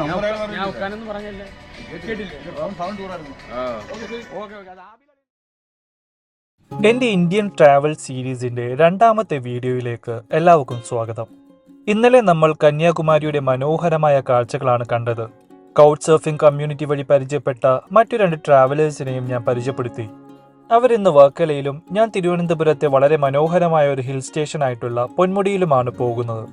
ഞാൻ ഒക്കാനൊന്നും പറഞ്ഞല്ലേ? എന്റെ ഇന്ത്യൻ ട്രാവൽ സീരീസിന്റെ രണ്ടാമത്തെ വീഡിയോയിലേക്ക് എല്ലാവർക്കും സ്വാഗതം. ഇന്നലെ നമ്മൾ കന്യാകുമാരിയുടെ മനോഹരമായ കാഴ്ചകളാണ് കണ്ടത്. കൗച്ച് സർഫിംഗ് കമ്മ്യൂണിറ്റി വഴി പരിചയപ്പെട്ട മറ്റു രണ്ട് ട്രാവലേഴ്സിനെയും ഞാൻ പരിചയപ്പെടുത്തി. അവരിന്ന് വർക്കലയിലും ഞാൻ തിരുവനന്തപുരത്തെ വളരെ മനോഹരമായ ഒരു ഹിൽ സ്റ്റേഷൻ ആയിട്ടുള്ള പൊന്മുടിയിലുമാണ് പോകുന്നത്.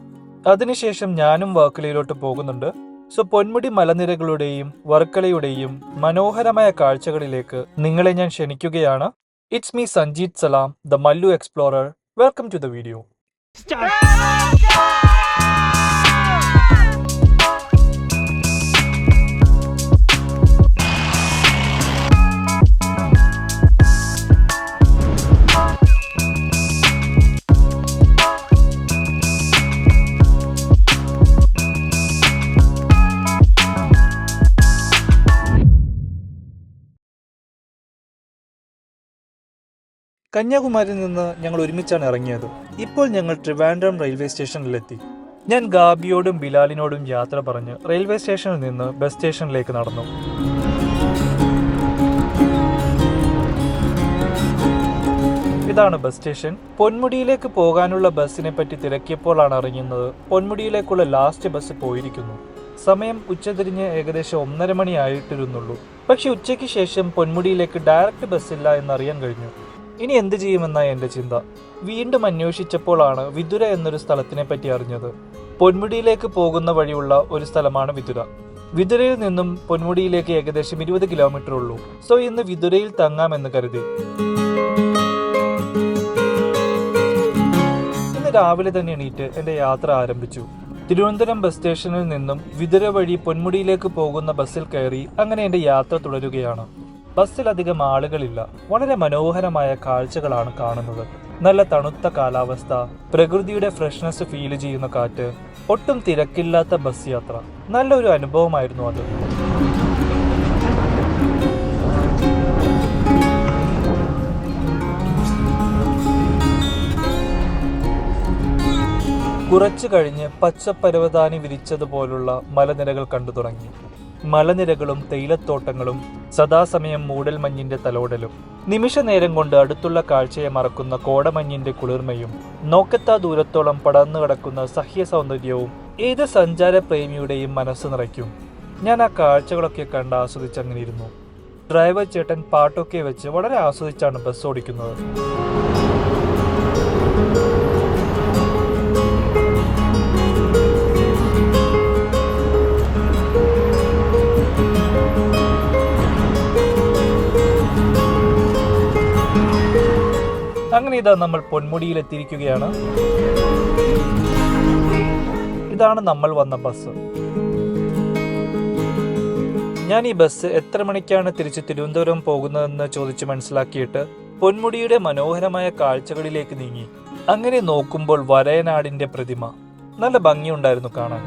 അതിനുശേഷം ഞാനും വർക്കലയിലോട്ട് പോകുന്നുണ്ട്. സോ പൊന്മുടി മലനിരകളുടെയും വർക്കലയുടെയും മനോഹരമായ കാഴ്ചകളിലേക്ക് നിങ്ങളെ ഞാൻ ക്ഷണിക്കുകയാണ് It's me Sanjeet Salam, the Mallu Explorer. Welcome to the video. കന്യാകുമാരിയിൽ നിന്ന് ഞങ്ങൾ ഒരുമിച്ചാണ് ഇറങ്ങിയത്. ഇപ്പോൾ ഞങ്ങൾ ട്രിവാൻഡ്രം റെയിൽവേ സ്റ്റേഷനിലെത്തി. ഞാൻ ഗാബിയോടും ബിലാലിനോടും യാത്ര പറഞ്ഞ് റെയിൽവേ സ്റ്റേഷനിൽ നിന്ന് ബസ് സ്റ്റേഷനിലേക്ക് നടന്നു. ഇതാണ് ബസ് സ്റ്റേഷൻ. പൊന്മുടിയിലേക്ക് പോകാനുള്ള ബസ്സിനെ പറ്റി തിരക്കിയപ്പോഴാണ് അറിയുന്നത് പൊന്മുടിയിലേക്കുള്ള ലാസ്റ്റ് ബസ് പോയിരിക്കുന്നു. സമയം ഉച്ചതിരിഞ്ഞ് ഏകദേശം ഒന്നര മണി ആയിട്ടിരുന്നുള്ളൂ പക്ഷെ ഉച്ചയ്ക്ക് ശേഷം പൊന്മുടിയിലേക്ക് ഡയറക്റ്റ് ബസ് ബസ്സില്ല എന്നറിയാൻ കഴിഞ്ഞു. ഇനി എന്ത് ചെയ്യുമെന്നാണ് എന്റെ ചിന്ത. വീണ്ടും അന്വേഷിച്ചപ്പോഴാണ് വിതുര എന്നൊരു സ്ഥലത്തിനെ പറ്റി അറിഞ്ഞത്. പൊന്മുടിയിലേക്ക് പോകുന്ന വഴിയുള്ള ഒരു സ്ഥലമാണ് വിതുര. വിതുരയിൽ നിന്നും പൊന്മുടിയിലേക്ക് ഏകദേശം ഇരുപത് കിലോമീറ്റർ ഉള്ളൂ. സോ ഇന്ന് വിതുരയിൽ തങ്ങാമെന്ന് കരുതി. ഇന്ന് രാവിലെ തന്നെ എണീറ്റ് എന്റെ യാത്ര ആരംഭിച്ചു. തിരുവനന്തപുരം ബസ് സ്റ്റേഷനിൽ നിന്നും വിതുര വഴി പൊന്മുടിയിലേക്ക് പോകുന്ന ബസ്സിൽ കയറി അങ്ങനെ എന്റെ യാത്ര തുടരുകയാണ്. ബസ്സിലധികം ആളുകളില്ല. വളരെ മനോഹരമായ കാഴ്ചകളാണ് കാണുന്നത്. നല്ല തണുത്ത കാലാവസ്ഥ പ്രകൃതിയുടെ ഫ്രഷ്നെസ് ഫീൽ ചെയ്യുന്ന കാറ്റ് ഒട്ടും തിരക്കില്ലാത്ത ബസ് യാത്ര. നല്ലൊരു അനുഭവമായിരുന്നു അത്. കുറച്ചു കഴിഞ്ഞ് പച്ചപ്പരവതാനി വിരിച്ചതുപോലുള്ള മലനിരകൾ കണ്ടു തുടങ്ങി. മലനിരകളും തേയിലത്തോട്ടങ്ങളും സദാസമയം മൂടൽമഞ്ഞിന്റെ തലോടലും. നിമിഷനേരം കൊണ്ട് അടുത്തുള്ള കാഴ്ചയെ മറക്കുന്ന കോടമഞ്ഞിന്റെ കുളിർമയും നോക്കത്താ ദൂരത്തോളം പടർന്നു കിടക്കുന്ന സഹ്യ സൗന്ദര്യവും ഏത് സഞ്ചാരപ്രേമിയുടെയും മനസ്സ് നിറയ്ക്കും. ഞാൻ ആ കാഴ്ചകളൊക്കെ കണ്ട് ആസ്വദിച്ചങ്ങനെ ഇരുന്നു. ഡ്രൈവർ ചേട്ടൻ പാട്ടൊക്കെ വെച്ച് വളരെ ആസ്വദിച്ചാണ് ബസ് ഓടിക്കുന്നത്. അങ്ങനെ ഇതാ നമ്മൾ പൊന്മുടിയിൽ എത്തിയിരിക്കുകയാണ് ഇതാണ് നമ്മൾ വന്ന ബസ് ഞാൻ ഈ ബസ് എത്ര മണിക്കാണ് തിരിച്ച് തിരുവനന്തപുരം പോകുന്നതെന്ന് ചോദിച്ച് മനസ്സിലാക്കിയിട്ട് പൊന്മുടിയുടെ മനോഹരമായ കാഴ്ചകളിലേക്ക് നീങ്ങി. അങ്ങനെ നോക്കുമ്പോൾ വരയനാടിന്റെ പ്രതിമ. നല്ല ഭംഗിയുണ്ടായിരുന്നു കാണാൻ.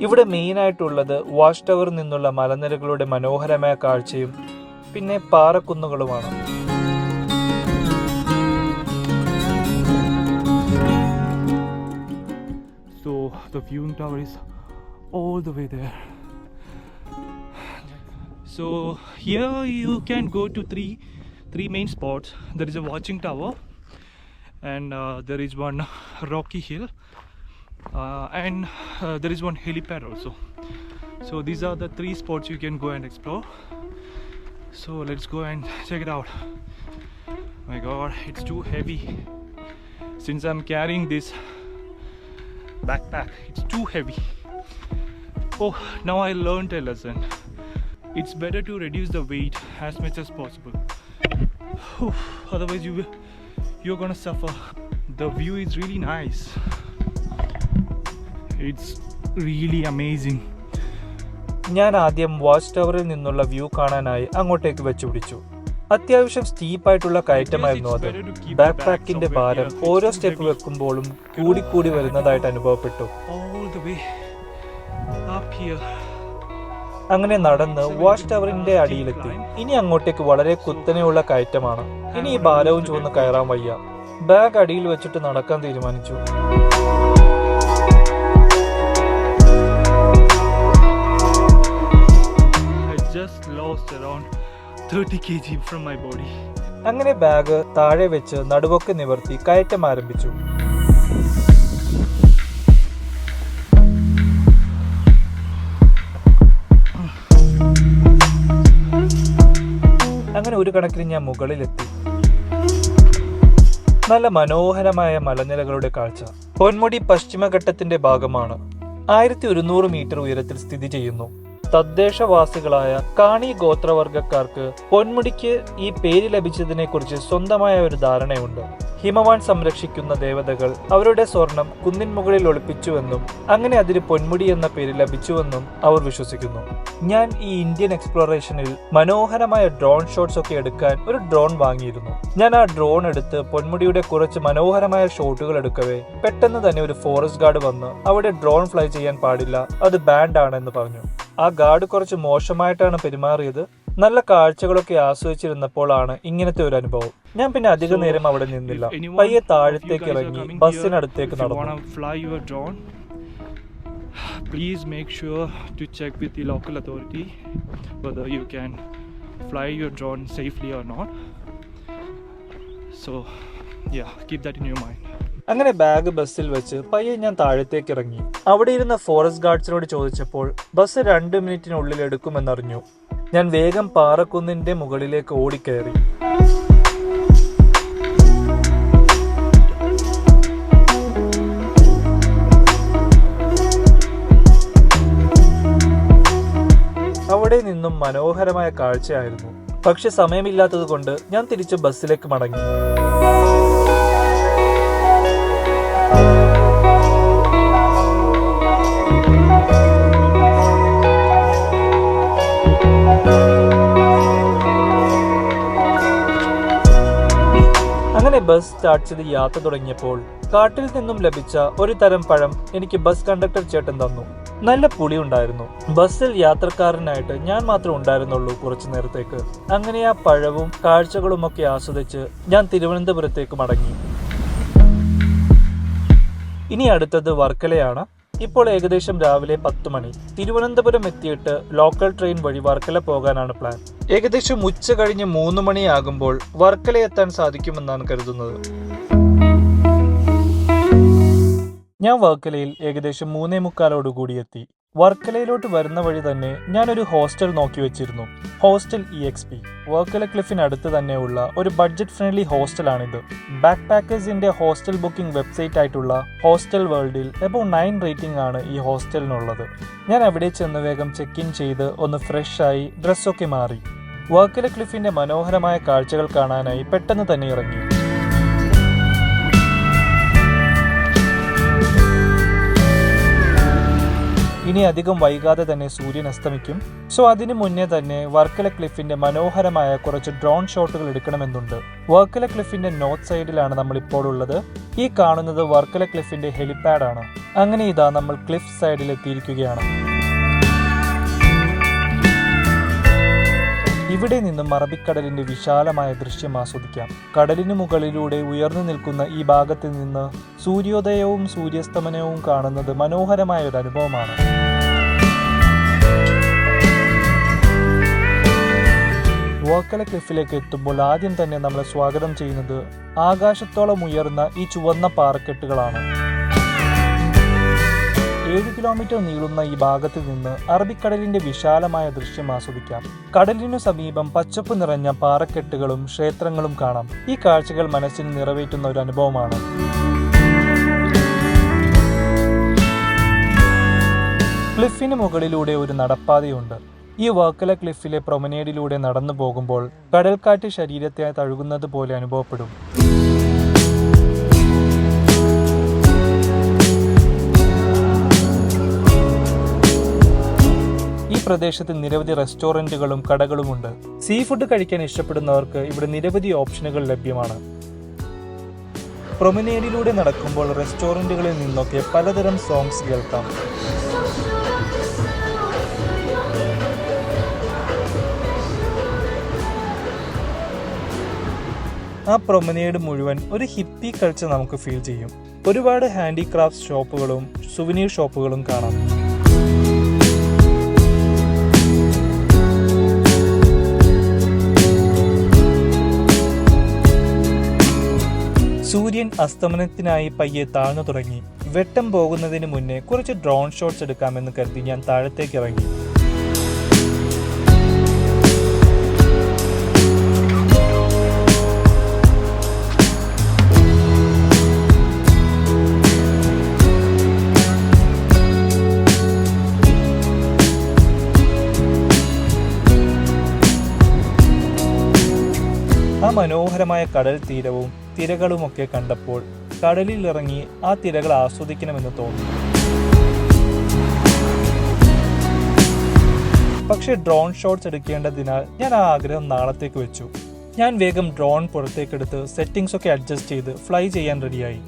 ഇവിടെ മെയിനായിട്ടുള്ളത് വാഷ് ടവറിൽ നിന്നുള്ള മലനിരകളുടെ മനോഹരമായ കാഴ്ചയും പിന്നെ പാറക്കുന്നുകളുമാണ് So the viewing tower is all the way there. So here you can go to three three main spots. There is a watching tower, and uh, there is one rocky hill, uh, and uh, there is one helipad also. So these are the three spots you can go and explore. So let's go and check it out. My God, it's too heavy. Since I'm carrying this backpack. It's too heavy. Oh, now I learned a lesson. It's better to reduce the weight as much as possible. Whew, Otherwise, you you're gonna suffer. The view is really nice. It's really amazing. ഞാൻ ആദ്യം watch ടവറിൽ നിന്നുള്ള view കാണാനായി അങ്ങോട്ടേക്ക് വെച്ചു പിടിച്ചു അത്യാവശ്യം സ്റ്റീപ്പായിട്ടുള്ള കയറ്റമായിരുന്നു അത്. ബാക്ക് പാക്കിന്റെ ഭാരം ഓരോ സ്റ്റെപ്പ് വെക്കുമ്പോഴും കൂടിക്കൂടി വരുന്നതായിട്ട് അനുഭവപ്പെട്ടു. അങ്ങനെ നടന്ന് വാച്ച് ടവറിന്റെ അടിയിലെത്തി. ഇനി അങ്ങോട്ടേക്ക് വളരെ കുത്തനെയുള്ള കയറ്റമാണ്. ഇനി ഈ ഭാരവും ചുവന്ന് കയറാൻ വയ്യ. ബാഗ് അടിയിൽ വെച്ചിട്ട് നടക്കാൻ തീരുമാനിച്ചു. Lost around 30 kg from my body. അങ്ങനെ ബാഗ് താഴെ വെച്ച് നടുവൊക്കെ നിവർത്തി കയറ്റം ആരംഭിച്ചു. അങ്ങനെ ഒരു കണക്കിന് ഞാൻ മുകളിലെത്തി. നല്ല മനോഹരമായ മലനിരകളുടെ കാഴ്ച. പൊന്മുടി പശ്ചിമഘട്ടത്തിന്റെ ഭാഗമാണ്. ആയിരത്തി ഒരുന്നൂറ് മീറ്റർ ഉയരത്തിൽ സ്ഥിതി ചെയ്യുന്നു. തദ്ദേശവാസികളായ കാണി ഗോത്രവർഗക്കാർക്ക് പൊന്മുടിക്ക് ഈ പേര് ലഭിച്ചതിനെക്കുറിച്ച് സ്വന്തമായ ഒരു ധാരണയുണ്ട്. ഹിമവാൻ സംരക്ഷിക്കുന്ന ദേവതകൾ അവരുടെ സ്വർണം കുന്നിൻ മുകളിൽ ഒളിപ്പിച്ചുവെന്നും അങ്ങനെ അതിന് പൊന്മുടി എന്ന പേര് ലഭിച്ചുവെന്നും അവർ വിശ്വസിക്കുന്നു. ഞാൻ ഈ ഇന്ത്യൻ എക്സ്പ്ലോറേഷനിൽ മനോഹരമായ ഡ്രോൺ ഷോട്ട്സ് ഒക്കെ എടുക്കാൻ ഒരു ഡ്രോൺ വാങ്ങിയിരുന്നു. ഞാൻ ആ ഡ്രോൺ എടുത്ത് പൊന്മുടിയുടെ കുറച്ച് മനോഹരമായ ഷോട്ടുകൾ എടുക്കവേ പെട്ടെന്ന് തന്നെ ഒരു ഫോറസ്റ്റ് ഗാർഡ് വന്ന് അവിടെ ഡ്രോൺ ഫ്ലൈ ചെയ്യാൻ പാടില്ല അത് ബാൻഡ് ആണെന്ന് പറഞ്ഞു. ആ ഗാർഡ് കുറച്ച് മോശമായിട്ടാണ് പെരുമാറിയത്. നല്ല കാഴ്ചകളൊക്കെ ആസ്വദിച്ചിരുന്നപ്പോഴാണ് ഇങ്ങനത്തെ ഒരു അനുഭവം. ഞാൻ പിന്നെ അധിക നേരം അവിടെ നിന്നില്ല. പയ്യെ താഴത്തേക്ക് ഇറങ്ങി ബസ്സിനടുത്തേക്ക് please make sure to check with the local authority whether you can fly your drone safely or not so yeah keep that in your mind അങ്ങനെ ബാഗ് ബസ്സിൽ വെച്ച് പയ്യെ ഞാൻ താഴത്തേക്ക് ഇറങ്ങി. അവിടെ ഇരുന്ന ഫോറസ്റ്റ് ഗാർഡ്സിനോട് ചോദിച്ചപ്പോൾ ബസ് രണ്ട് മിനിറ്റിനുള്ളിൽ എടുക്കുമെന്നറിഞ്ഞു. ഞാൻ വേഗം പാറക്കുന്നിന്റെ മുകളിലേക്ക് ഓടിക്കയറി. അവിടെ നിന്നും മനോഹരമായ കാഴ്ചയായിരുന്നു. പക്ഷെ സമയമില്ലാത്തത് കൊണ്ട് ഞാൻ തിരിച്ച് ബസ്സിലേക്ക് മടങ്ങി. അങ്ങനെ ബസ് സ്റ്റാർട്ട് ചെയ്ത് യാത്ര തുടങ്ങിയപ്പോൾ കാട്ടിൽ നിന്നും ലഭിച്ച ഒരു തരം പഴം എനിക്ക് ബസ് കണ്ടക്ടർ ചേട്ടൻ തന്നു. നല്ല പുളി ഉണ്ടായിരുന്നു. ബസ്സിൽ യാത്രക്കാരനായിട്ട് ഞാൻ മാത്രം ഉണ്ടായിരുന്നുള്ളൂ കുറച്ചു നേരത്തേക്ക്. അങ്ങനെ ആ പഴവും കാഴ്ചകളും ഒക്കെ ആസ്വദിച്ച് ഞാൻ തിരുവനന്തപുരത്തേക്ക് മടങ്ങി. ഇനി അടുത്തത് വർക്കലയാണ്. ഇപ്പോൾ ഏകദേശം രാവിലെ പത്ത് മണി. തിരുവനന്തപുരം എത്തിയിട്ട് ലോക്കൽ ട്രെയിൻ വഴി വർക്കല പോകാനാണ് പ്ലാൻ. ഏകദേശം ഉച്ച കഴിഞ്ഞ് മൂന്ന് മണിയാകുമ്പോൾ വർക്കല എത്താൻ സാധിക്കുമെന്നാണ് കരുതുന്നത്. ഞാൻ വർക്കലയിൽ ഏകദേശം മൂന്നേ മുക്കാലോടുകൂടി എത്തി. വർക്കലയിലോട്ട് വരുന്ന വഴി തന്നെ ഞാനൊരു ഹോസ്റ്റൽ നോക്കി വെച്ചിരുന്നു. Hostel E X P. Varkala ക്ലിഫിനടുത്ത് തന്നെയുള്ള ഒരു ബഡ്ജറ്റ് ഫ്രണ്ട്ലി ഹോസ്റ്റലാണിത്. ബാക്ക് പാക്കേഴ്സിന്റെ ഹോസ്റ്റൽ ബുക്കിംഗ് വെബ്സൈറ്റ് ആയിട്ടുള്ള ഹോസ്റ്റൽ വേൾഡിൽ എബോ നയൻ റേറ്റിംഗ് ആണ് ഈ ഹോസ്റ്റലിനുള്ളത്. ഞാൻ അവിടെ ചെന്ന് വേഗം ചെക്ക് ഇൻ ചെയ്ത് ഒന്ന് ഫ്രഷായി ഡ്രസ്സൊക്കെ മാറി. വർക്കല ക്ലിഫിന്റെ മനോഹരമായ കാഴ്ചകൾ കാണാനായി പെട്ടെന്ന് തന്നെ ഇറങ്ങി. ഇനി അധികം വൈകാതെ തന്നെ സൂര്യൻ അസ്തമിക്കും. സോ അതിനു മുന്നേ തന്നെ വർക്കല ക്ലിഫിന്റെ മനോഹരമായ കുറച്ച് ഡ്രോൺ ഷോട്ടുകൾ എടുക്കണമെന്നുണ്ട്. വർക്കല ക്ലിഫിന്റെ നോർത്ത് സൈഡിലാണ് നമ്മൾ ഇപ്പോൾ ഉള്ളത്. ഈ കാണുന്നത് വർക്കല ക്ലിഫിന്റെ ഹെലിപാഡ് ആണ്. അങ്ങനെ ഇതാ നമ്മൾ ക്ലിഫ് സൈഡിൽ എത്തിയിരിക്കുകയാണ്. ഇവിടെ നിന്നും അറബിക്കടലിന്റെ വിശാലമായ ദൃശ്യം ആസ്വദിക്കാം. കടലിനു മുകളിലൂടെ ഉയർന്നു നിൽക്കുന്ന ഈ ഭാഗത്ത് നിന്ന് സൂര്യോദയവും സൂര്യാസ്തമനവും കാണുന്നത് മനോഹരമായ ഒരു അനുഭവമാണ്. വോക്കല ക്ലിഫിലേക്ക് എത്തുമ്പോൾ ആദ്യം തന്നെ നമ്മളെ സ്വാഗതം ചെയ്യുന്നത് ആകാശത്തോളം ഉയർന്ന ഈ ചുവന്ന പാറക്കെട്ടുകളാണ്. ഏഴ് കിലോമീറ്റർ നീളുന്ന ഈ ഭാഗത്ത് നിന്ന് അറബിക്കടലിന്റെ വിശാലമായ ദൃശ്യം ആസ്വദിക്കാം. കടലിനു സമീപം പച്ചപ്പ് നിറഞ്ഞ പാറക്കെട്ടുകളും ക്ഷേത്രങ്ങളും കാണാം. ഈ കാഴ്ചകൾ മനസ്സിന് നിറവേറ്റുന്ന ഒരു അനുഭവമാണ്. ക്ലിഫിന് മുകളിലൂടെ ഒരു നടപ്പാതയുണ്ട്. ഈ വർക്കല ക്ലിഫിലെ പ്രൊമനേഡിലൂടെ നടന്നു പോകുമ്പോൾ കടൽക്കാറ്റ് ശരീരത്തെ തഴുകുന്നത് പോലെ അനുഭവപ്പെടും. ഈ പ്രദേശത്ത് നിരവധി റെസ്റ്റോറന്റുകളും കടകളുമുണ്ട്. സീ ഫുഡ് കഴിക്കാൻ ഇഷ്ടപ്പെടുന്നവർക്ക് ഇവിടെ നിരവധി ഓപ്ഷനുകൾ ലഭ്യമാണ്. പ്രൊമിനേഡിലൂടെ നടക്കുമ്പോൾ റെസ്റ്റോറന്റുകളിൽ നിന്നൊക്കെ പലതരം സോങ്സ് കേൾക്കാം. ആ പ്രൊമനേഡ് മുഴുവൻ ഒരു ഹിപ്പി കൾച്ചർ നമുക്ക് ഫീൽ ചെയ്യും. ഒരുപാട് ഹാൻഡിക്രാഫ്റ്റ് ഷോപ്പുകളും സുവനീർ ഷോപ്പുകളും കാണാം. സൂര്യൻ അസ്തമനത്തിനായി പയ്യെ താഴ്ന്നു തുടങ്ങി. വെട്ടം പോകുന്നതിന് മുന്നേ കുറച്ച് ഡ്രോൺ ഷോട്ട്സ് എടുക്കാമെന്ന് കരുതി ഞാൻ താഴത്തേക്ക് ഇറങ്ങി. ആ മനോഹരമായ കടൽ തീരവും തിരകളുമൊക്കെ കണ്ടപ്പോൾ കടലിൽ ഇറങ്ങി ആ തിരകൾ ആസ്വദിക്കണമെന്ന് തോന്നി. പക്ഷേ ഡ്രോൺ ഷോട്ട്സ് എടുക്കേണ്ടതിനാൽ ഞാൻ ആ ആഗ്രഹം നാളത്തേക്ക് വെച്ചു. ഞാൻ വേഗം ഡ്രോൺ പുറത്തേക്കെടുത്ത് സെറ്റിംഗ്സ് ഒക്കെ അഡ്ജസ്റ്റ് ചെയ്ത് ഫ്ലൈ ചെയ്യാൻ റെഡിയായി.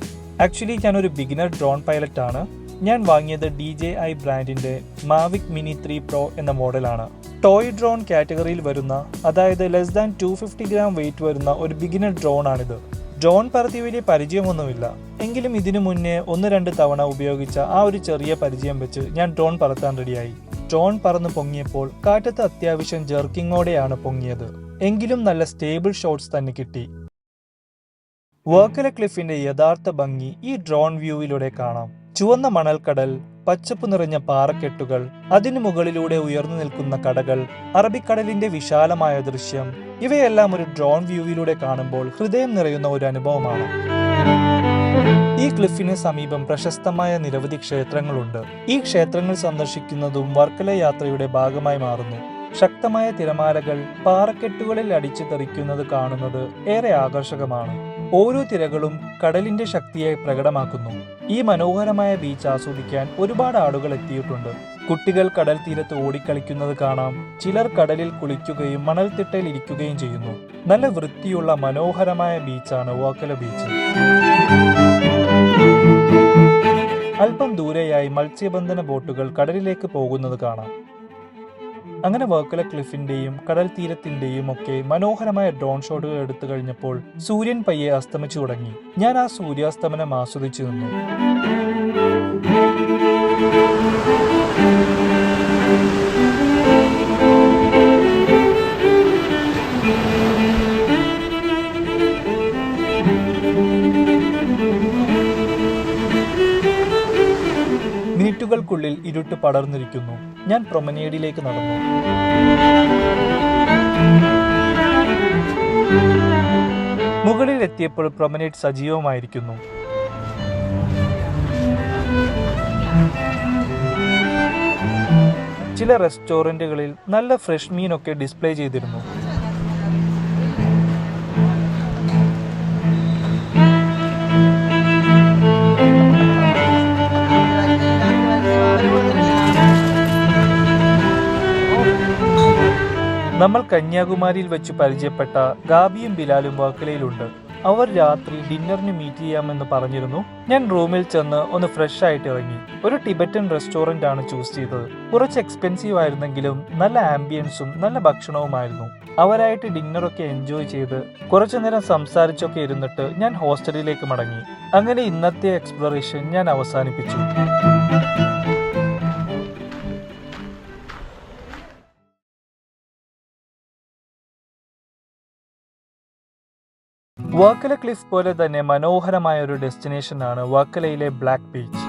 ആക്ച്വലി ഞാൻ ഒരു ബിഗിനർ ഡ്രോൺ പൈലറ്റ് ആണ് ഞാൻ വാങ്ങിയത് ഡി ജെ ഐ ബ്രാൻഡിന്റെ മാവിക് മിനി ത്രീ പ്രോ എന്ന മോഡലാണ്. ടോയ് ഡ്രോൺ കാറ്റഗറിയിൽ വരുന്ന അതായത് less than two fifty gram weight വരുന്ന ഒരു ബിഗിനർ ഡ്രോൺ ആണിത് ഡ്രോൺ പറത്തി വലിയ പരിചയമൊന്നുമില്ല. എങ്കിലും ഇതിനു മുന്നേ ഒന്ന് രണ്ട് തവണ ഉപയോഗിച്ച ആ ഒരു ചെറിയ പരിചയം വെച്ച് ഞാൻ ഡ്രോൺ പറത്താൻ റെഡിയായി. ഡ്രോൺ പറന്ന് പൊങ്ങിയപ്പോൾ കാറ്റത്ത് അത്യാവശ്യം ജെർക്കിങ്ങോടെയാണ് പൊങ്ങിയത്. എങ്കിലും നല്ല സ്റ്റേബിൾ ഷോട്ട്സ് തന്നെ കിട്ടി. വർക്കല ക്ലിഫിന്റെ യഥാർത്ഥ ഭംഗി ഈ ഡ്രോൺ വ്യൂവിലൂടെ കാണാം. ചുവന്ന മണൽക്കടൽ പച്ചപ്പ് നിറഞ്ഞ പാറക്കെട്ടുകൾ അതിനു മുകളിലൂടെ ഉയർന്നു നിൽക്കുന്ന കടകൾ അറബിക്കടലിന്റെ വിശാലമായ ദൃശ്യം ഇവയെല്ലാം ഒരു ഡ്രോൺ വ്യൂവിലൂടെ കാണുമ്പോൾ ഹൃദയം നിറയുന്ന ഒരു അനുഭവമാണ്. ഈ ക്ലിഫിന് സമീപം പ്രശസ്തമായ നിരവധി ക്ഷേത്രങ്ങളുണ്ട്. ഈ ക്ഷേത്രങ്ങൾ സന്ദർശിക്കുന്നതും വർക്കല യാത്രയുടെ ഭാഗമായി മാറുന്നു. ശക്തമായ തിരമാലകൾ പാറക്കെട്ടുകളിൽ അടിച്ചു തെറിക്കുന്നത് കാണുന്നത് ഏറെ ആകർഷകമാണ്. ഓരോ തിരകളും കടലിന്റെ ശക്തിയെ പ്രകടമാക്കുന്നു. ഈ മനോഹരമായ ബീച്ച് ആസ്വദിക്കാൻ ഒരുപാട് ആളുകൾ എത്തിയിട്ടുണ്ട്. കുട്ടികൾ കടൽ തീരത്ത് ഓടിക്കളിക്കുന്നത് കാണാം. ചിലർ കടലിൽ കുളിക്കുകയും മണൽത്തിട്ടയിൽ ഇരിക്കുകയും ചെയ്യുന്നു. നല്ല വൃത്തിയുള്ള മനോഹരമായ ബീച്ചാണ് വാക്കല ബീച്ച് അല്പം ദൂരെയായി മത്സ്യബന്ധന ബോട്ടുകൾ കടലിലേക്ക് പോകുന്നത് കാണാം. അങ്ങനെ വർക്കല ക്ലിഫിന്റെയും കടൽ തീരത്തിന്റെയും ഒക്കെ മനോഹരമായ ഡ്രോൺ ഷോട്ടുകൾ എടുത്തു കഴിഞ്ഞപ്പോൾ സൂര്യൻ പയ്യെ അസ്തമിച്ചു തുടങ്ങി. ഞാൻ ആ സൂര്യാസ്തമനം ആസ്വദിച്ചു നിന്നു. മിനിറ്റുകൾക്കുള്ളിൽ ഇരുട്ട് പടർന്നിരിക്കുന്നു. ഞാൻ പ്രൊമനേഡിലേക്ക് നടന്നു. മുകളിൽ എത്തിയപ്പോൾ പ്രൊമനേഡ് സജീവമായിരിക്കുന്നു. ചില റെസ്റ്റോറന്റുകളിൽ നല്ല ഫ്രഷ് മീനൊക്കെ ഡിസ്പ്ലേ ചെയ്തിരുന്നു. നമ്മൾ കന്യാകുമാരിയിൽ വെച്ച് പരിചയപ്പെട്ട ഗാബിയും ബിലാലും വർക്കലയിലുണ്ട് അവർ രാത്രി ഡിന്നറിന് മീറ്റ് ചെയ്യാമെന്ന് പറഞ്ഞിരുന്നു. ഞാൻ റൂമിൽ ചെന്ന് ഒന്ന് ഫ്രഷ് ആയിട്ട് ഇറങ്ങി. ഒരു ടിബറ്റൻ റെസ്റ്റോറന്റ് ആണ് ചൂസ് ചെയ്തത്. കുറച്ച് എക്സ്പെൻസീവ് ആയിരുന്നെങ്കിലും നല്ല ആംബിയൻസും നല്ല ഭക്ഷണവുമായിരുന്നു. അവരായിട്ട് ഡിന്നറൊക്കെ എൻജോയ് ചെയ്ത് കുറച്ചു നേരം സംസാരിച്ചൊക്കെ ഇരുന്നിട്ട് ഞാൻ ഹോസ്റ്റലിലേക്ക് മടങ്ങി. അങ്ങനെ ഇന്നത്തെ എക്സ്പ്ലോറേഷൻ ഞാൻ അവസാനിപ്പിച്ചു. വർക്കല ക്ലിഫ് പോലെ തന്നെ മനോഹരമായ ഒരു ഡെസ്റ്റിനേഷൻ ആണ് വർക്കലയിലെ ബ്ലാക്ക് ബീച്ച്.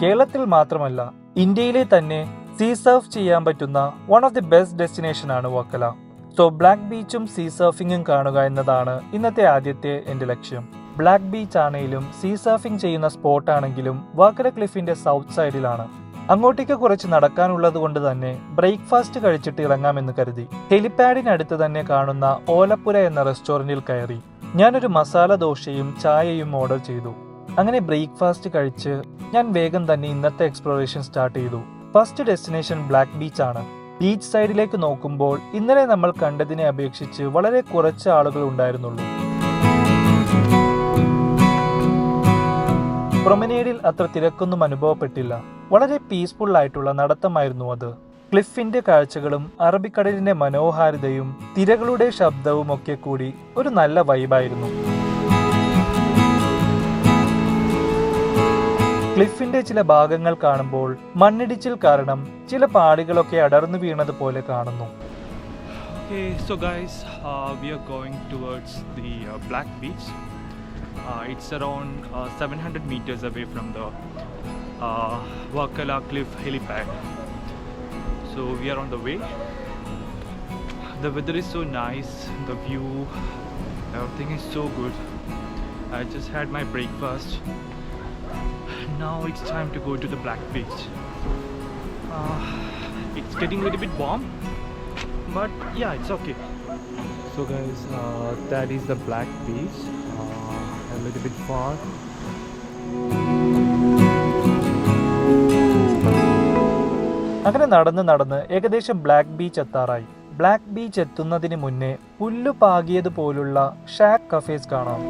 കേരളത്തിൽ മാത്രമല്ല ഇന്ത്യയിലെ തന്നെ സീ സർഫ് ചെയ്യാൻ പറ്റുന്ന one of the best destination ആണ് വർക്കല സോ ബ്ലാക്ക് ബീച്ചും സീ സർഫിങ്ങും കാണുക എന്നതാണ് ഇന്നത്തെ ആദ്യത്തെ എന്റെ ലക്ഷ്യം. ബ്ലാക്ക് ബീച്ച് ആണെങ്കിലും സീ സർഫിംഗ് ചെയ്യുന്ന സ്പോട്ട് ആണെങ്കിലും വർക്കല ക്ലിഫിന്റെ സൗത്ത് സൈഡിലാണ് അങ്ങോട്ടേക്ക് കുറച്ച് നടക്കാനുള്ളത് കൊണ്ട് തന്നെ ബ്രേക്ക്ഫാസ്റ്റ് കഴിച്ചിട്ട് ഇറങ്ങാമെന്ന് കരുതി. ഹെലിപാഡിനടുത്ത് തന്നെ കാണുന്ന ഓലപ്പുര എന്ന റെസ്റ്റോറന്റിൽ കയറി ഞാനൊരു മസാല ദോശയും ചായയും ഓർഡർ ചെയ്തു. അങ്ങനെ ബ്രേക്ക്ഫാസ്റ്റ് കഴിച്ച് ഞാൻ വേഗം തന്നെ ഇന്നത്തെ എക്സ്പ്ലോറേഷൻ സ്റ്റാർട്ട് ചെയ്തു. ഫസ്റ്റ് ഡെസ്റ്റിനേഷൻ ബ്ലാക്ക് ബീച്ച് ആണ്. ബീച്ച് സൈഡിലേക്ക് നോക്കുമ്പോൾ ഇന്നലെ നമ്മൾ കണ്ടതിനെ അപേക്ഷിച്ച് വളരെ കുറച്ച് ആളുകൾ ഉണ്ടായിരുന്നുള്ളൂ. പ്രൊമനേഡിൽ അത്ര തിരക്കൊന്നും അനുഭവപ്പെട്ടില്ല. വളരെ പീസ്ഫുൾ ആയിട്ടുള്ള നടത്തമായിരുന്നു അത്. ക്ലിഫിന്റെ കാഴ്ചകളും അറബിക്കടലിന്റെ മനോഹാരിതയും തിരകളുടെ ശബ്ദവും ഒക്കെ കൂടി ഒരു നല്ല വൈബായിരുന്നു ക്ലിഫിന്റെ ചില ഭാഗങ്ങൾ കാണുമ്പോൾ മണ്ണിടിച്ചിൽ കാരണം ചില പാടികളൊക്കെ അടർന്നു വീണതുപോലെ കാണുന്നു. Okay, so guys, uh, we are going towards the uh, Black Beach. Uh, it's around uh, 700 meters away from the uh, Wakala Cliff helipad. So we are on the way. The weather is so nice, the view, everything is so good. I just had my breakfast. Now it's time to go to the Black Beach. Uh, it's getting a little bit warm, but yeah, it's okay. So guys, uh, that is the Black Beach. Uh, little bit far. അങ്ങനെ നടന്ന് നടന്ന് ഏകദേശം black beach എത്താറായി. Black beach എത്തുന്നതിന് മുന്നേ പുല്ലു പാകിയതുപോലുള്ള shack cafes കാണാം.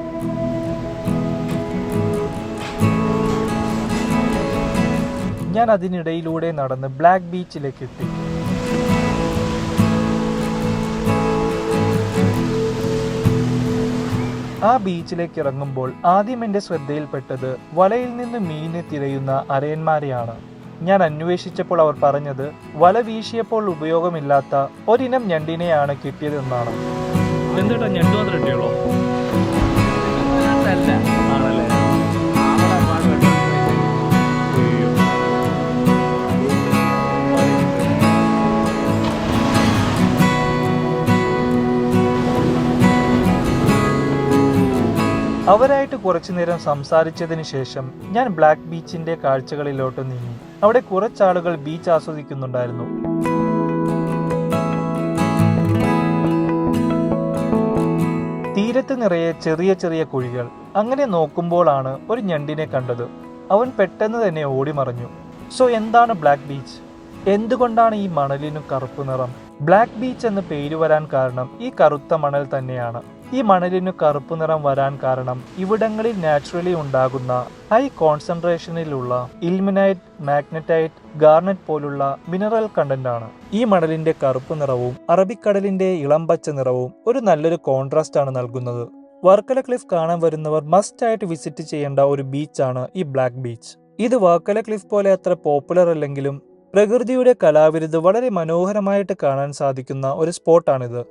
ഞാൻ അതിനിടയിലൂടെ നടന്ന് ബ്ലാക്ക് ബീച്ചിലേക്ക് എത്തി. ആ ബീച്ചിലേക്ക് ഇറങ്ങുമ്പോൾ ആദ്യം എന്റെ ശ്രദ്ധയിൽപ്പെട്ടത് വലയിൽ നിന്ന് മീനെ തിരയുന്ന അരയന്മാരെയാണ്. ഞാൻ അന്വേഷിച്ചപ്പോൾ അവർ പറഞ്ഞത് വല വീശിയപ്പോൾ ഉപയോഗമില്ലാത്ത ഒരിനം ഞണ്ടിനെയാണ് കിട്ടിയതെന്നാണ്. എന്താ ഞണ്ടു മാത്രം കിട്ടിയുള്ളൂ? അല്ല. ആണല്ലേ? അവരായിട്ട് കുറച്ചു നേരം സംസാരിച്ചതിന് ശേഷം ഞാൻ ബ്ലാക്ക് ബീച്ചിന്റെ കാഴ്ചകളിലോട്ട് നീങ്ങി. അവിടെ കുറച്ചാളുകൾ ബീച്ച് ആസ്വദിക്കുന്നുണ്ടായിരുന്നു. തീരത്ത് നിറയെ ചെറിയ ചെറിയ കുഴികൾ. അങ്ങനെ നോക്കുമ്പോഴാണ് ഒരു ഞണ്ടിനെ കണ്ടത്. അവൻ പെട്ടെന്ന് തന്നെ ഓടിമറഞ്ഞു സോ എന്താണ് ബ്ലാക്ക് ബീച്ച്? എന്തുകൊണ്ടാണ് ഈ മണലിനു കറുപ്പ് നിറം? ബ്ലാക്ക് ബീച്ച് എന്ന് പേര് വരാൻ കാരണം ഈ കറുത്ത മണൽ തന്നെയാണ്. ഈ മണലിനു കറുപ്പ് നിറം വരാൻ കാരണം ഇവിടങ്ങളിൽ നാച്ചുറലി ഉണ്ടാകുന്ന ഹൈ കോൺസെൻട്രേഷനിലുള്ള ഇൽമിനൈറ്റ് മാഗ്നറ്റൈറ്റ് ഗാർണറ്റ് പോലുള്ള മിനറൽ കണ്ടന്റ് ആണ്. ഈ മണലിന്റെ കറുപ്പ് നിറവും അറബിക്കടലിന്റെ ഇളം പച്ച നിറവും ഒരു നല്ലൊരു കോൺട്രാസ്റ്റ് ആണ് നൽകുന്നത്. വർക്കല ക്ലിഫ് കാണാൻ വരുന്നവർ മസ്റ്റ് ആയിട്ട് വിസിറ്റ് ചെയ്യേണ്ട ഒരു ബീച്ചാണ് ഈ ബ്ലാക്ക് ബീച്ച് ഇത് വർക്കല ക്ലിഫ് പോലെ അത്ര പോപ്പുലർ അല്ലെങ്കിലും പ്രകൃതിയുടെ കലാവിരുത് വളരെ മനോഹരമായിട്ട് കാണാൻ സാധിക്കുന്ന ഒരു സ്പോട്ടാണിത്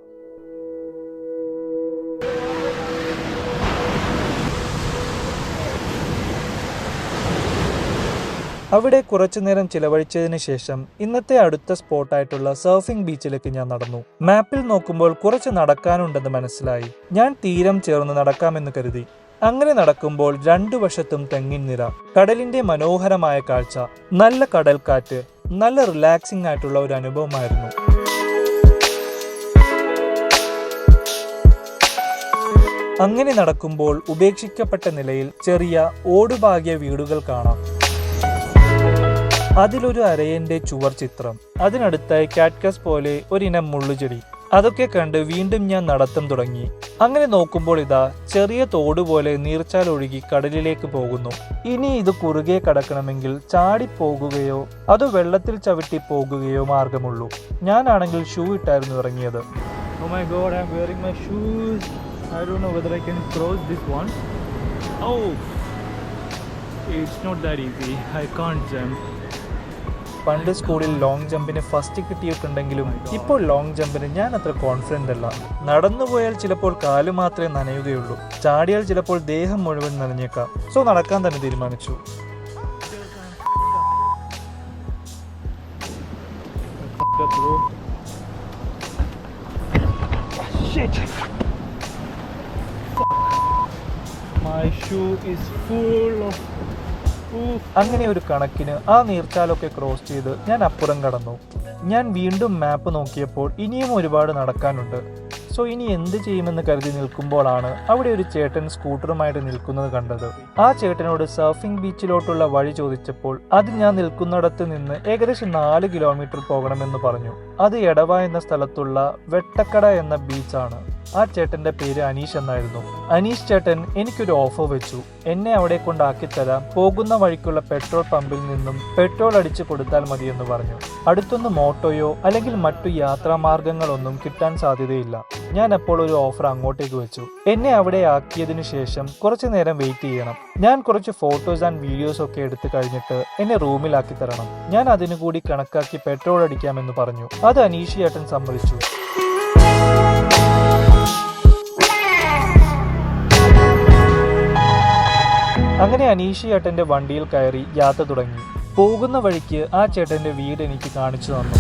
അവിടെ കുറച്ചു നേരം ചിലവഴിച്ചതിന് ശേഷം ഇന്നത്തെ അടുത്ത സ്പോട്ടായിട്ടുള്ള സർഫിംഗ് ബീച്ചിലേക്ക് ഞാൻ നടന്നു. മാപ്പിൽ നോക്കുമ്പോൾ കുറച്ച് നടക്കാനുണ്ടെന്ന് മനസ്സിലായി. ഞാൻ തീരം ചേർന്ന് നടക്കാമെന്ന് കരുതി. അങ്ങനെ നടക്കുമ്പോൾ രണ്ടു വശത്തും തെങ്ങിൻ നിര കടലിന്റെ മനോഹരമായ കാഴ്ച നല്ല കടൽക്കാറ്റ് നല്ല റിലാക്സിംഗ് ആയിട്ടുള്ള ഒരു അനുഭവമായിരുന്നു. അങ്ങനെ നടക്കുമ്പോൾ ഉപേക്ഷിക്കപ്പെട്ട നിലയിൽ ചെറിയ ഓടുപാകിയ വീടുകൾ കാണാം. അതിലൊരു അരയന്റെ ചുവർ ചിത്രം അതിനടുത്തായി കാറ്റ്കസ് പോലെ ഒരിനം മുള്ളുചെടി അതൊക്കെ കണ്ട് വീണ്ടും ഞാൻ നടത്തം തുടങ്ങി അങ്ങനെ നോക്കുമ്പോൾ ഇതാ ചെറിയ തോട് പോലെ നീർച്ചാൽ ഒഴുകി കടലിലേക്ക് പോകുന്നു ഇനി ഇത് കുറുകെ കടക്കണമെങ്കിൽ ചാടിപ്പോകുകയോ അത് വെള്ളത്തിൽ ചവിട്ടി പോകുകയോ മാർഗമുള്ളൂ ഞാനാണെങ്കിൽ ഷൂ ഇട്ടായിരുന്നു ഇറങ്ങിയത് Oh my god, I'm wearing my shoes. I whether I can cross this one. Oh, it's not that easy. I can't jump. പണ്ട് സ്കൂളിൽ ലോങ് ജമ്പിന് ഫസ്റ്റ് കിട്ടിയിട്ടുണ്ടെങ്കിലും ഇപ്പോൾ ലോങ് ജമ്പിന് ഞാൻ അത്ര കോൺഫിഡന്റ് അല്ല നടന്നുപോയാൽ ചിലപ്പോൾ കാൽ മാത്രമേ നനയുകയുള്ളൂ ചാടിയാൽ ചിലപ്പോൾ ദേഹം മുഴുവൻ നനഞ്ഞേക്കാം സോ നടക്കാൻ തന്നെ തീരുമാനിച്ചു. My shoe is full of. അങ്ങനെ ഒരു കണക്കിന് ആ നീർച്ചാലൊക്കെ ക്രോസ് ചെയ്ത് ഞാൻ അപ്പുറം കടന്നു. ഞാൻ വീണ്ടും മാപ്പ് നോക്കിയപ്പോൾ ഇനിയും ഒരുപാട് നടക്കാനുണ്ട്. സോ ഇനി എന്ത് ചെയ്യുമെന്ന് കരുതി നിൽക്കുമ്പോഴാണ് അവിടെ ഒരു ചേട്ടൻ സ്കൂട്ടറുമായിട്ട് നിൽക്കുന്നത് കണ്ടത്. ആ ചേട്ടനോട് സർഫിംഗ് ബീച്ചിലോട്ടുള്ള വഴി ചോദിച്ചപ്പോൾ അത് ഞാൻ നിൽക്കുന്നിടത്ത് നിന്ന് ഏകദേശം നാല് കിലോമീറ്റർ പോകണമെന്ന് പറഞ്ഞു. അത് എടവ എന്ന സ്ഥലത്തുള്ള വെട്ടക്കട എന്ന ബീച്ചാണ് ആ ചേട്ടന്റെ പേര് അനീഷ് എന്നായിരുന്നു. അനീഷ് ചേട്ടൻ എനിക്കൊരു ഓഫർ വെച്ചു. എന്നെ അവിടെ കൊണ്ടാക്കി തരാം പോകുന്ന വഴിക്കുള്ള പെട്രോൾ പമ്പിൽ നിന്നും പെട്രോൾ അടിച്ചു കൊടുത്താൽ മതിയെന്ന് പറഞ്ഞു. അടുത്തൊന്നും ഓട്ടോയോ അല്ലെങ്കിൽ മറ്റു യാത്രാമാർഗങ്ങളൊന്നും കിട്ടാൻ സാധ്യതയില്ല. ഞാൻ അപ്പോൾ ഒരു ഓഫർ അങ്ങോട്ടേക്ക് വെച്ചു. എന്നെ അവിടെ ആക്കിയതിനു ശേഷം കുറച്ചു നേരം വെയിറ്റ് ചെയ്യണം. ഞാൻ കുറച്ച് ഫോട്ടോസ് ആൻഡ് വീഡിയോസ് ഒക്കെ എടുത്തു കഴിഞ്ഞിട്ട് എന്നെ റൂമിലാക്കി തരണം. ഞാൻ അതിനു കൂടി കണക്കാക്കി പെട്രോൾ അടിക്കാമെന്ന് പറഞ്ഞു. അത് അനീഷ് ചേട്ടൻ സമ്മതിച്ചു. അങ്ങനെ അനീഷ് ചേട്ടന്റെ വണ്ടിയിൽ കയറി യാത്ര തുടങ്ങി. പോകുന്ന വഴിക്ക് ആ ചേട്ടന്റെ വീട് എനിക്ക് കാണിച്ചു തന്നു.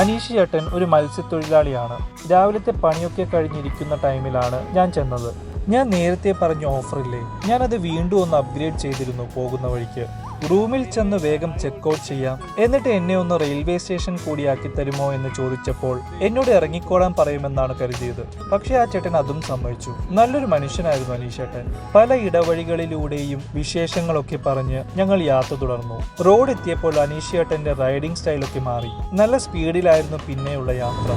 അനീഷ് ചേട്ടൻ ഒരു മത്സ്യത്തൊഴിലാളിയാണ്. രാവിലത്തെ പണിയൊക്കെ കഴിഞ്ഞിരിക്കുന്ന ടൈമിലാണ് ഞാൻ ചെന്നത്. ഞാൻ നേരത്തെ പറഞ്ഞ ഓഫറില്ലേ ഞാനത് വീണ്ടും ഒന്ന് അപ്ഗ്രേഡ് ചെയ്തിരുന്നു പോകുന്ന വഴിക്ക്. റൂമിൽ ചെന്ന് വേഗം ചെക്ക് ഔട്ട് ചെയ്യാം. എന്നിട്ട് എന്നെ ഒന്ന് റെയിൽവേ സ്റ്റേഷൻ കൂടിയാക്കി തരുമോ എന്ന് ചോദിച്ചപ്പോൾ എന്നോട് ഇറങ്ങിക്കോളാൻ പറയുമെന്നാണ് കരുതിയത്. പക്ഷെ ആ ചേട്ടൻ അതും സമ്മതിച്ചു. നല്ലൊരു മനുഷ്യനായിരുന്നു അനീഷേട്ടൻ പല ഇടവഴികളിലൂടെയും വിശേഷങ്ങളൊക്കെ പറഞ്ഞ് ഞങ്ങൾ യാത്ര തുടർന്നു. റോഡ് എത്തിയപ്പോൾ അനീഷേട്ടന്റെ റൈഡിംഗ് സ്റ്റൈലൊക്കെ മാറി. നല്ല സ്പീഡിലായിരുന്നു പിന്നെയുള്ള യാത്ര.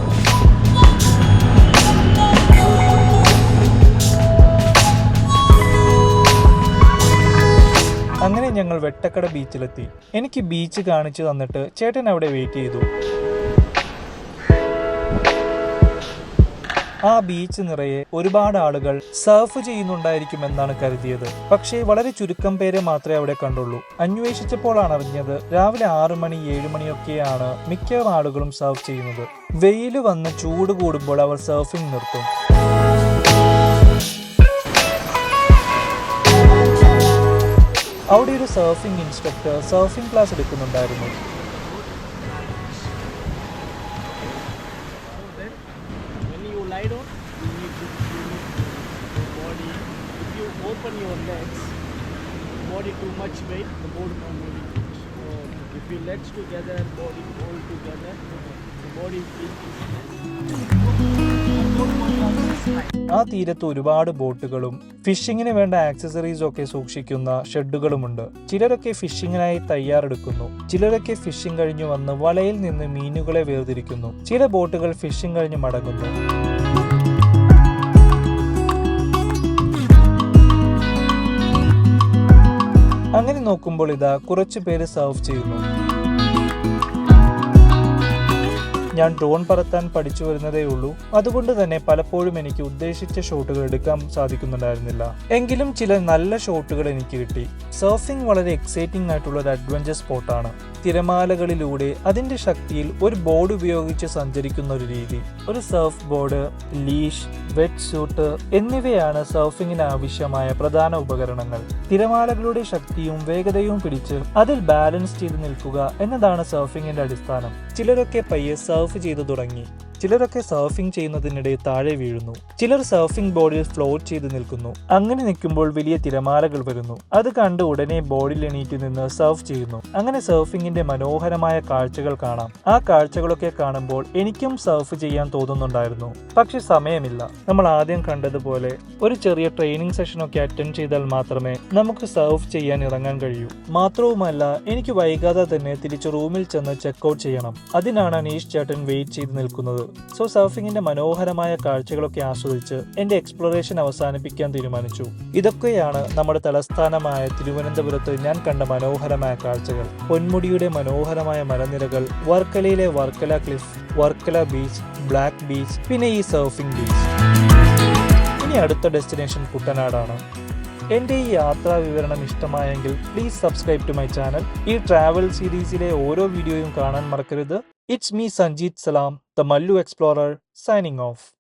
ഞങ്ങൾ വെട്ടക്കട ബീച്ചിലെത്തി. എനിക്ക് ബീച്ച് കാണിച്ചു തന്നിട്ട് ചേട്ടൻ അവിടെ വെയിറ്റ് ചെയ്തു. ആ ബീച്ച് നിറയെ ഒരുപാട് ആളുകൾ സർഫ് ചെയ്യുന്നുണ്ടായിരിക്കുമെന്നാണ് കരുതിയത്. പക്ഷേ വളരെ ചുരുക്കം പേരെ മാത്രമേ അവിടെ കണ്ടുള്ളൂ. അന്വേഷിച്ചപ്പോഴാണ് അറിഞ്ഞത് രാവിലെ ആറു മണി ഏഴു മണിയൊക്കെയാണ് മിക്ക ആളുകളും സർഫ് ചെയ്യുന്നത്. വെയിൽ വന്ന് ചൂട് കൂടുമ്പോൾ അവർ സർഫിംഗ് നിർത്തും. അവിടെ ഒരു സർഫിംഗ് ഇൻസ്ട്രക്ടർ സർഫിംഗ് ക്ലാസ് എടുക്കുന്നുണ്ടായിരുന്നു body. Body too much weight, the board not moving. So if you legs together, body hold together, the body ആ തീരത്ത് ഒരുപാട് ബോട്ടുകളും ഫിഷിങ്ങിന് വേണ്ട ആക്സസറീസ് ഒക്കെ സൂക്ഷിക്കുന്ന ഷെഡുകളുമുണ്ട്. ചിലരൊക്കെ ഫിഷിങ്ങിനായി തയ്യാറെടുക്കുന്നു. ചിലരൊക്കെ ഫിഷിംഗ് കഴിഞ്ഞു വന്ന് വലയിൽ നിന്ന് മീനുകളെ വേർതിരിക്കുന്നു. ചില ബോട്ടുകൾ ഫിഷിംഗ് കഴിഞ്ഞ് മടങ്ങുന്നു. അങ്ങനെ നോക്കുമ്പോൾ ഇതാ കുറച്ചു പേര് സർവ് ചെയ്യുന്നു. ഞാൻ ഡ്രോൺ പറത്താൻ പഠിച്ചു വരുന്നതേ ഉള്ളൂ. അതുകൊണ്ട് തന്നെ പലപ്പോഴും എനിക്ക് ഉദ്ദേശിച്ച ഷോട്ടുകൾ എടുക്കാൻ സാധിക്കുന്നുണ്ടായിരുന്നില്ല. എങ്കിലും ചില നല്ല ഷോട്ടുകൾ എനിക്ക് കിട്ടി. സർഫിംഗ് വളരെ എക്സൈറ്റിംഗ് ആയിട്ടുള്ള ഒരു അഡ്വഞ്ചർ സ്പോട്ടാണ് തിരമാലകളിലൂടെ അതിന്റെ ശക്തിയിൽ ഒരു ബോർഡ് ഉപയോഗിച്ച് സഞ്ചരിക്കുന്ന ഒരു രീതി. ഒരു surf board leash wet suit എന്നിവയാണ് സർഫിങ്ങിന് ആവശ്യമായ പ്രധാന ഉപകരണങ്ങൾ. തിരമാലകളുടെ ശക്തിയും വേഗതയും പിടിച്ച് അതിൽ ബാലൻസ് ചെയ്ത് നിൽക്കുക എന്നതാണ് സർഫിങ്ങിന്റെ അടിസ്ഥാനം. ചിലരൊക്കെ പയ്യെ സർഫ് ചെയ്തു തുടങ്ങി. ചിലരൊക്കെ സർഫിംഗ് ചെയ്യുന്നതിനിടെ താഴെ വീഴുന്നു. ചിലർ സർഫിംഗ് ബോർഡിൽ ഫ്ലോട്ട് ചെയ്ത് നിൽക്കുന്നു. അങ്ങനെ നിൽക്കുമ്പോൾ വലിയ തിരമാലകൾ വരുന്നു. അത് കണ്ട് ഉടനെ ബോർഡിൽ എണീറ്റ് നിന്ന് സർഫ് ചെയ്യുന്നു. അങ്ങനെ സർഫിംഗിന്റെ മനോഹരമായ കാഴ്ചകൾ കാണാം. ആ കാഴ്ചകളൊക്കെ കാണുമ്പോൾ എനിക്കും സർഫ് ചെയ്യാൻ തോന്നുന്നുണ്ടായിരുന്നു. പക്ഷെ സമയമില്ല. നമ്മൾ ആദ്യം കണ്ടതുപോലെ ഒരു ചെറിയ ട്രെയിനിങ് സെഷനൊക്കെ അറ്റൻഡ് ചെയ്താൽ മാത്രമേ നമുക്ക് സർഫ് ചെയ്യാൻ ഇറങ്ങാൻ കഴിയൂ. മാത്രവുമല്ല എനിക്ക് വൈകാതെ തന്നെ തിരിച്ച് റൂമിൽ ചെന്ന് ചെക്കൗട്ട് ചെയ്യണം. അതിനാണ് അനീഷ് ചേട്ടൻ വെയിറ്റ് ചെയ്ത് നിൽക്കുന്നത്. സോ സർഫിങ്ങിന്റെ മനോഹരമായ കാഴ്ചകളൊക്കെ ആസ്വദിച്ച് എന്റെ എക്സ്പ്ലോറേഷൻ അവസാനിപ്പിക്കാൻ തീരുമാനിച്ചു. ഇതൊക്കെയാണ് നമ്മുടെ തലസ്ഥാനമായ തിരുവനന്തപുരത്ത് ഞാൻ കണ്ട മനോഹരമായ കാഴ്ചകൾ. പൊന്മുടിയുടെ മനോഹരമായ മലനിരകൾ വർക്കലയിലെ Varkala cliff Varkala beach black beach പിന്നെ ഈ സർഫിംഗ് ബീച്ച് ഇനി അടുത്ത ഡെസ്റ്റിനേഷൻ കുട്ടനാടാണ്. എന്റെ ഈ യാത്രാ വിവരണം ഇഷ്ടമായെങ്കിൽ please subscribe to my channel ഈ ട്രാവൽ സീരീസിലെ ഓരോ വീഡിയോയും കാണാൻ മറക്കരുത്. It's me Sanjit Salam, the Mallu Explorer, signing off.